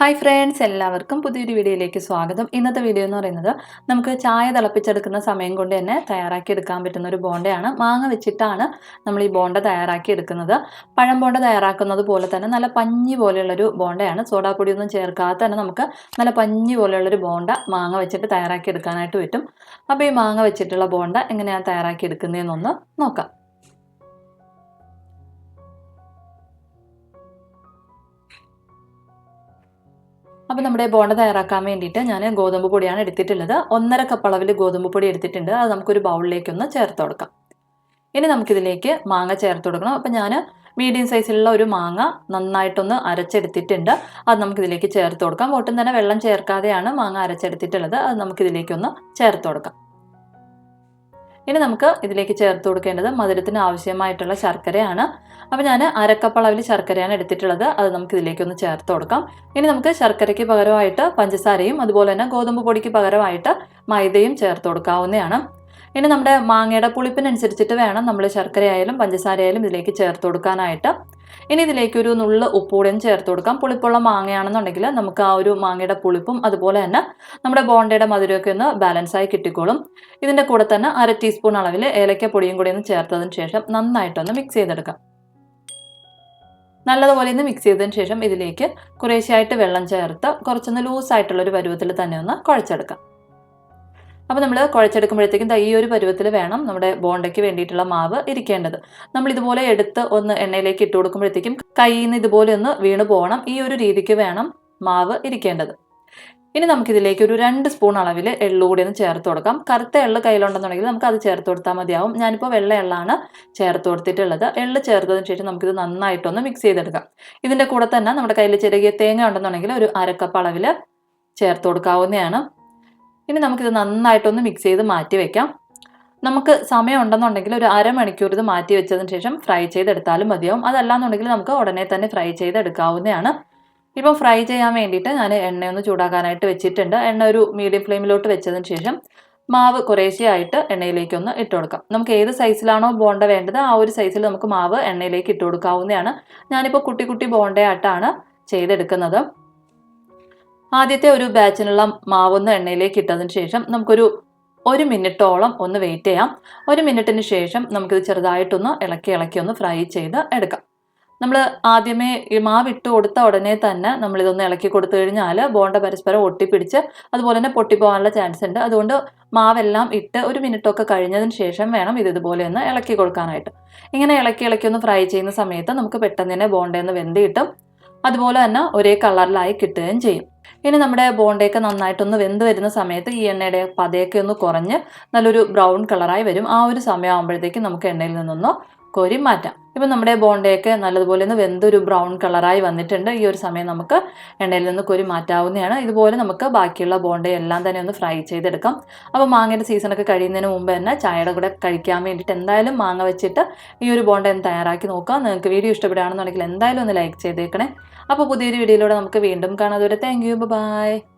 Hi friends എല്ലാവർക്കും പുതിയൊരു വീഡിയോയിലേക്ക് സ്വാഗതം. ഇന്നത്തെ വീഡിയോ എന്ന് പറയുന്നത് നമുക്ക് ചായ തിളപ്പിച്ചെടുക്കുന്ന സമയം കൊണ്ട് തന്നെ തയ്യാറാക്കി എടുക്കാൻ പറ്റുന്ന ഒരു ബോണ്ടയാണ്. മാങ്ങ വെച്ചിട്ടാണ് നമ്മൾ ഈ ബോണ്ട തയ്യാറാക്കി എടുക്കുന്നത്. പഴം ബോണ്ട തയ്യാറാക്കുന്നത് പോലെ തന്നെ നല്ല പഞ്ഞി പോലെയുള്ളൊരു ബോണ്ടയാണ്. സോഡാപ്പൊടിയൊന്നും ചേർക്കാതെ തന്നെ നമുക്ക് നല്ല പഞ്ഞി പോലെയുള്ളൊരു ബോണ്ട മാങ്ങ വെച്ചിട്ട് തയ്യാറാക്കി എടുക്കാനായിട്ട് പറ്റും. അപ്പോൾ ഈ മാങ്ങ വെച്ചിട്ടുള്ള ബോണ്ട എങ്ങനെയാണ് തയ്യാറാക്കി എടുക്കുന്നതെന്നൊന്ന് നോക്കാം. അപ്പോൾ നമ്മുടെ ബോണ്ട തയ്യാറാക്കാൻ വേണ്ടിയിട്ട് ഞാൻ ഗോതമ്പ് പൊടിയാണ് എടുത്തിട്ടുള്ളത്. ഒന്നര കപ്പ് അളവിൽ ഗോതമ്പ് പൊടി എടുത്തിട്ടുണ്ട്. അത് നമുക്കൊരു ബൗളിലേക്കൊന്ന് ചേർത്ത് കൊടുക്കാം. ഇനി നമുക്കിതിലേക്ക് മാങ്ങ ചേർത്ത് കൊടുക്കണം. അപ്പോൾ ഞാൻ മീഡിയം സൈസിലുള്ള ഒരു മാങ്ങ നന്നായിട്ടൊന്ന് അരച്ചെടുത്തിട്ടുണ്ട്. അത് നമുക്കിതിലേക്ക് ചേർത്ത് കൊടുക്കാം. ഒട്ടും തന്നെ വെള്ളം ചേർക്കാതെയാണ് മാങ്ങ അരച്ചെടുത്തിട്ടുള്ളത്. അത് നമുക്കിതിലേക്കൊന്ന് ചേർത്ത് കൊടുക്കാം. ഇനി നമുക്ക് ഇതിലേക്ക് ചേർത്ത് കൊടുക്കേണ്ടത് മധുരത്തിന് ആവശ്യമായിട്ടുള്ള ശർക്കരയാണ്. അപ്പോൾ ഞാൻ അരക്കപ്പ് അളവിൽ ശർക്കരയാണ് എടുത്തിട്ടുള്ളത്. അത് നമുക്ക് ഇതിലേക്കൊന്ന് ചേർത്ത് കൊടുക്കാം. ഇനി നമുക്ക് ശർക്കരയ്ക്ക് പകരമായിട്ട് പഞ്ചസാരയും അതുപോലെ തന്നെ ഗോതമ്പ് പൊടിക്ക് പകരമായിട്ട് മൈദയും ചേർത്ത് കൊടുക്കാവുന്നതാണ്. ഇനി നമ്മുടെ മാങ്ങയുടെ പുളിപ്പിനനുസരിച്ചിട്ട് വേണം നമ്മൾ ശർക്കരയായാലും പഞ്ചസാരയായാലും ഇതിലേക്ക് ചേർത്ത് കൊടുക്കാനായിട്ട്. ഇനി ഇതിലേക്ക് ഒരു നുള്ള് ഉപ്പൂടെയും ചേർത്ത് കൊടുക്കാം. പുളിപ്പുള്ള മാങ്ങയാണെന്നുണ്ടെങ്കിൽ നമുക്ക് ആ ഒരു മാങ്ങയുടെ പുളിപ്പും അതുപോലെ തന്നെ നമ്മുടെ ബോണ്ടയുടെ മധുരമൊക്കെ ഒന്ന് ബാലൻസ് ആയി കിട്ടിക്കോളും. ഇതിന്റെ കൂടെ തന്നെ അര ടീസ്പൂൺ അളവിൽ ഏലക്ക പൊടിയും കൂടി ഒന്ന് ചേർത്തതിന് ശേഷം നന്നായിട്ടൊന്ന് മിക്സ് ചെയ്തെടുക്കാം. നല്ലതുപോലെ ഒന്ന് മിക്സ് ചെയ്തതിന് ശേഷം ഇതിലേക്ക് കുറേശ്ശെയായിട്ട് വെള്ളം ചേർത്ത് കുറച്ചൊന്ന് ലൂസായിട്ടുള്ളൊരു പരുവത്തിൽ തന്നെ ഒന്ന് കുഴച്ചെടുക്കാം. അപ്പോൾ നമ്മൾ കുഴച്ചെടുക്കുമ്പോഴത്തേക്കും ഈ ഒരു പരുവത്തിൽ വേണം നമ്മുടെ ബോണ്ടയ്ക്ക് വേണ്ടിയിട്ടുള്ള മാവ് ഇരിക്കേണ്ടത്. നമ്മൾ ഇതുപോലെ എടുത്ത് ഒന്ന് എണ്ണയിലേക്ക് ഇട്ട് കൊടുക്കുമ്പോഴത്തേക്കും കയ്യിൽ നിന്ന് ഇതുപോലെ ഒന്ന് വീണ് പോകണം ഈ ഒരു രീതിക്ക് വേണം മാവ് ഇരിക്കേണ്ടത്. ഇനി നമുക്കിതിലേക്ക് ഒരു രണ്ട് സ്പൂൺ അളവിൽ എള്ളു കൂടി ഒന്ന് ചേർത്ത് കൊടുക്കാം. കറുത്ത എള്ള് കയ്യിലുണ്ടെന്നുണ്ടെങ്കിൽ നമുക്ക് അത് ചേർത്ത് കൊടുത്താൽ മതിയാവും. ഞാനിപ്പോൾ വെള്ള എള്ളാണ് ചേർത്ത് കൊടുത്തിട്ടുള്ളത്. എള്ള് ചേർത്തതിന് ശേഷം നമുക്കിത് നന്നായിട്ടൊന്ന് മിക്സ് ചെയ്തെടുക്കാം. ഇതിന്റെ കൂടെ തന്നെ നമ്മുടെ കയ്യിൽ ചെറുകിയ തേങ്ങ ഉണ്ടെന്നുണ്ടെങ്കിൽ ഒരു അരക്കപ്പ് അളവിൽ ചേർത്ത് കൊടുക്കാവുന്നതാണ്. ഇനി നമുക്കിത് നന്നായിട്ടൊന്ന് മിക്സ് ചെയ്ത് മാറ്റി വെക്കാം. നമുക്ക് സമയം ഉണ്ടെന്നുണ്ടെങ്കിൽ ഒരു അരമണിക്കൂർ ഇത് മാറ്റി വെച്ചതിന് ശേഷം ഫ്രൈ ചെയ്തെടുത്താലും മതിയാവും. അതല്ലാന്നുണ്ടെങ്കിൽ നമുക്ക് ഉടനെ തന്നെ ഫ്രൈ ചെയ്തെടുക്കാവുന്നതാണ്. ഇപ്പം ഫ്രൈ ചെയ്യാൻ വേണ്ടിയിട്ട് ഞാൻ എണ്ണയൊന്ന് ചൂടാക്കാനായിട്ട് വെച്ചിട്ടുണ്ട്. എണ്ണ ഒരു മീഡിയം ഫ്ലെയിമിലോട്ട് വെച്ചതിന് ശേഷം മാവ് കുറേശ്ശെയായിട്ട് എണ്ണയിലേക്കൊന്ന് ഇട്ട് കൊടുക്കാം. നമുക്ക് ഏത് സൈസിലാണോ ബോണ്ട വേണ്ടത് ആ ഒരു സൈസിൽ നമുക്ക് മാവ് എണ്ണയിലേക്ക് ഇട്ട് കൊടുക്കാവുന്നതാണ്. ഞാനിപ്പോൾ കുട്ടി കുട്ടി ബോണ്ടയായിട്ടാണ് ചെയ്തെടുക്കുന്നത്. ആദ്യത്തെ ഒരു ബാച്ചിനുള്ള മാവൊന്ന് എണ്ണയിലേക്ക് ഇട്ടതിന് ശേഷം നമുക്കൊരു ഒരു മിനിറ്റോളം ഒന്ന് വെയിറ്റ് ചെയ്യാം. ഒരു മിനിറ്റിന് ശേഷം നമുക്കിത് ചെറുതായിട്ടൊന്ന് ഇളക്കി ഇളക്കി ഒന്ന് ഫ്രൈ ചെയ്ത് എടുക്കാം. നമ്മൾ ആദ്യമേ ഈ മാവ് ഇട്ട് കൊടുത്ത ഉടനെ തന്നെ നമ്മളിതൊന്ന് ഇളക്കി കൊടുത്തു കഴിഞ്ഞാൽ ബോണ്ട പരസ്പരം ഒട്ടിപ്പിടിച്ച് അതുപോലെ തന്നെ പൊട്ടിപ്പോകാനുള്ള ചാൻസ് ഉണ്ട്. അതുകൊണ്ട് മാവെല്ലാം ഇട്ട് ഒരു മിനിറ്റൊക്കെ കഴിഞ്ഞതിന് ശേഷം വേണം ഇത് ഇതുപോലെ ഒന്ന് ഇളക്കി കൊടുക്കാനായിട്ട്. ഇങ്ങനെ ഇളക്കി ഇളക്കി ഒന്ന് ഫ്രൈ ചെയ്യുന്ന സമയത്ത് നമുക്ക് പെട്ടെന്ന് തന്നെ ബോണ്ടയൊന്ന് വെന്ത് കിട്ടും. അതുപോലെ തന്നെ ഒരേ കളറിലായി കിട്ടുകയും ചെയ്യും. ഇനി നമ്മുടെ ബോണ്ടയൊക്കെ നന്നായിട്ടൊന്ന് വെന്ത് വരുന്ന സമയത്ത് ഈ എണ്ണയുടെ പതയൊക്കെ ഒന്ന് കുറഞ്ഞ് നല്ലൊരു ബ്രൗൺ കളറായി വരും. ആ ഒരു സമയമാകുമ്പോഴത്തേക്കും നമുക്ക് എണ്ണയിൽ നിന്നൊന്ന് കോരി മാറ്റാം ഇപ്പം നമ്മുടെ ബോണ്ടയൊക്കെ നല്ലതുപോലെ ഒന്ന് വെന്തൊരു ബ്രൗൺ കളറായി വന്നിട്ടുണ്ട്. ഈ ഒരു സമയം നമുക്ക് എണ്ണയിൽ നിന്ന് കോരി മാറ്റാവുന്നതാണ്. ഇതുപോലെ നമുക്ക് ബാക്കിയുള്ള ബോണ്ടയെല്ലാം തന്നെ ഒന്ന് ഫ്രൈ ചെയ്തെടുക്കാം. അപ്പോൾ മാങ്ങയുടെ സീസണൊക്കെ കഴിയുന്നതിന് മുമ്പ് തന്നെ ചായയുടെ കൂടെ കഴിക്കാൻ വേണ്ടിയിട്ട് എന്തായാലും മാങ്ങ വെച്ചിട്ട് ഈ ഒരു ബോണ്ട ഒന്ന് തയ്യാറാക്കി നോക്കാം. നിങ്ങൾക്ക് വീഡിയോ ഇഷ്ടപ്പെടുകയാണെന്നുണ്ടെങ്കിൽ എന്തായാലും ഒന്ന് ലൈക്ക് ചെയ്തേക്കണേ. അപ്പോൾ പുതിയൊരു വീഡിയോയിലൂടെ നമുക്ക് വീണ്ടും കാണാം. അതുവരെ താങ്ക് യു ബൈ